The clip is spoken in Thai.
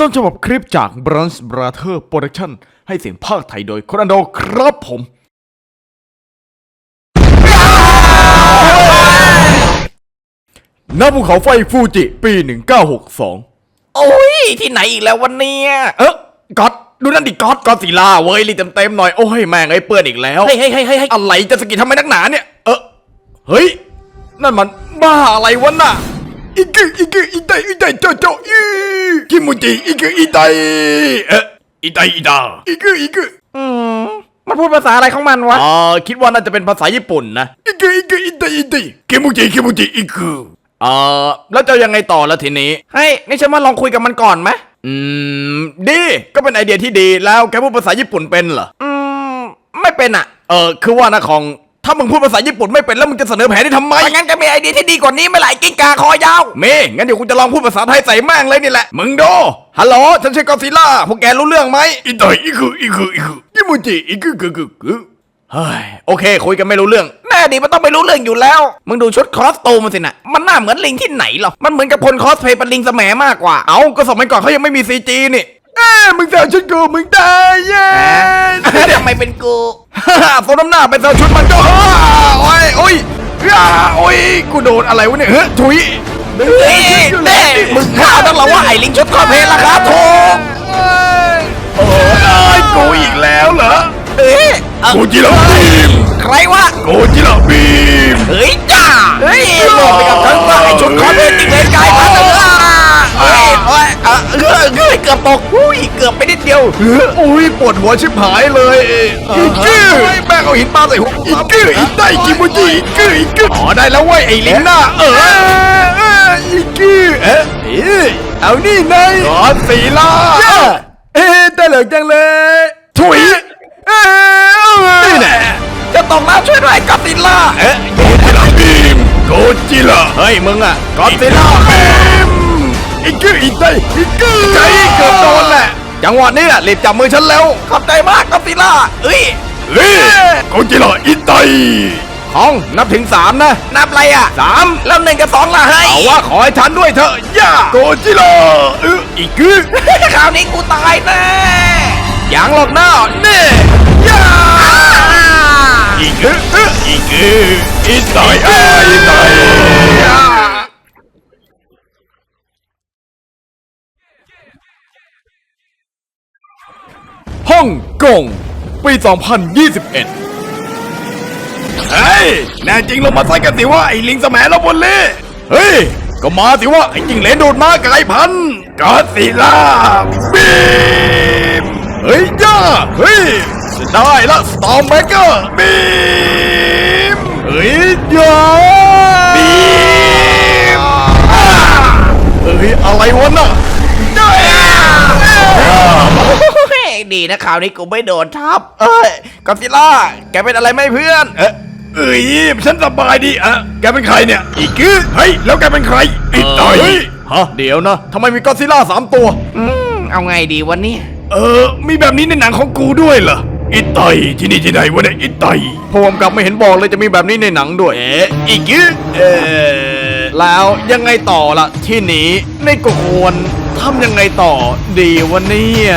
ต้นฉบับคลิปจาก Brunch Brother Production ให้เสียงภาคไทยโดยคอนโดครับผม ณ ภูเขาไฟฟูจิ ปี 1962 โอ้ย ที่ไหนอีกแล้ววันเนี้ย เอ๊ะก๊อตดูนั่นดิก๊อตก๊อตสีลาเว้ยรีเต็มเต็มๆหน่อย โอ้ย แม่งไอ้เปื้อนอีกแล้ว เฮ้ยเฮ้ยเฮ้ยเฮ้ยเฮ้ยอะไรจะสะกิดทำไมนักหนาเนี่ย เออเฮ้ย นั่นมันบ้าอะไรวะน่ะอีกึอีกึอีไดอีไดโจโจอี คิมูจิอีกึอีไดเอ๊ะอีไดอีดาอีกึอีกึอืมมันพูดภาษาอะไรของมันวะอ่าคิดว่าน่าจะเป็นภาษาญี่ปุ่นนะอีกึอีกึอีไดอีไดคิมูจิคิมูจิอีกึอ่าแล้วจะยังไงต่อแล้วทีนี้เฮ้ยนี่ฉันมาลองคุยกับมันก่อนไหมอืมดีก็เป็นไอเดียที่ดีแล้วแกพูดภาษาญี่ปุ่นเป็นเหรออืมไม่เป็นอะ เออคือว่านะของ ถ้ามึงพูดภาษาญี่ปุ่นไม่เป็นแล้วมึงจะเสนอแผนได้ทำไม ไม่งั้นจะมีไอเดียที่ดีกว่านี้ไม่ไหลกิ้งกาคอยาว เมย์งั้นเดี๋ยวกูจะลองพูดภาษาไทยใส่แม่งเลยนี่แหละ มึงโดฮัลโหล ฉันใช่กอซิล่า พวกแกรู้เรื่องไหมอีต่อยอีคืออีคืออีคือยิมูจิอีคือคือคือคือเฮ้ย โอเค คุยกันไม่รู้เรื่อง แน่ดีมันต้องไม่รู้เรื่องอยู่แล้ว มึงดูชุดคอสตูมมันสินะมันหน้าเหมือนลิงที่ไหนหรอ มันเหมือนกับคนคอสเพลย์เป็นลิงแสมมากกว่า เอาก็สมัยก่อนเขายังไม่มีซีจีนี่เอ้ยมึงแซวชุดกูมึงตายเย้ ทำไมเป็นกูฮ่าฮ่า สมน้ำหน้าเป็นแซวชุดมันก็ฮ่าโอ้ยโอ้ยโอ้ยกูโดนอะไรวะเนี่ยเฮ้ยถุยเฮ้ยเด้มึงข่าวต้งเราว่าไอ้ลิงชุดคอเพลย์ราคาถูกโอ้ยกูอีกแล้วเหรอเอ้ยเอ้ากูจิระบีมใครวะกูจิระบีมเฮ้ยจ้าเฮ้ยรวมไปกับทั้งว่าไอ้ชุดคอเพลติดเลนกายพันเลยเฮ้ยเฮ้ยเอเฮ้ยเฮ้ยเกือบตกอุ้ยเกือบไปนิดเดียวโอ้ยปวดหัวชิบหายเลยอีกกือแม่งเอาหินปาใส่หัวอีกกืออีกได้กิมูจิอีกกืออีกกืออ๋อได้แล้วเว้ยไอ้ลิงหน้าเอออีกกือเอ๊ะเอ๊ะเอานี่นายขอสีลาเอ๊ะตลกจังเลยถุยเอ๊ะนี่แน่จะตกน้ำช่วยด้วยกัปติล่าเอ๊ะโกจิล่าบีมโกจิล่าเฮ้ยมึงอะกอจิล่าบีม อีกกืออีกได้อีกกือใจเกือบโดนแหละ จังหวะนี้อะรีบจับมือฉันแล้วขอบใจมากกัปติล่าเอ้ยเฮ้ยโกจิล่าอิไตของนับถึงสามนะ นับอะไรอะสามแล้วหนึ่งกับสองล่ะเฮ้ยเอาว่าขอให้ฉันด้วยเถอะย่าโกจิล่าเอออีกคือคราวนี้กูตายแน่ยังหรอกหน้าเน่ย่าอีกคือเอออีกคืออิไตเฮ่องกงปี 2021 เฮ้ย แน่จริงลงมาใส่กันสิว่าไอ้ลิงสมัยเราบนเล่เฮ้ย ก็มาสิว่าไอ้จิงเหลนดูดม้ากลายพันธุ์กอดสิลาบีมเฮ้ยย่าเฮ้ยจะได้ละสตอมเบเกอร์บีมเฮ้ยย่า ดีนะคราวนี้กูไม่โดนทับ เอ้ยกัปติล่า แกเป็นอะไรไหมเพื่อน เอ๊ะเอ้ยฉันสบายดีอะแกเป็นใครเนี่ย อีกคือเฮ้ยแล้วแกเป็นใครอีต่อยฮะเดี๋ยวนะทำไมมีก็อดซิลล่าสามตัว อืมเอาไงดีวันนี้ เออ มีแบบนี้ในหนังของกูด้วยเหรออีไตที่นี่ที่ไหนวะเนี่ยอีไตพวกำกับไม่เห็นบอกเลยจะมีแบบนี้ในหนังด้วยเอ๊ะอีกคือเออแล้วยังไงต่อล่ะที่นี้ในก็ควรทำยังไงต่อดีวะเนี่ย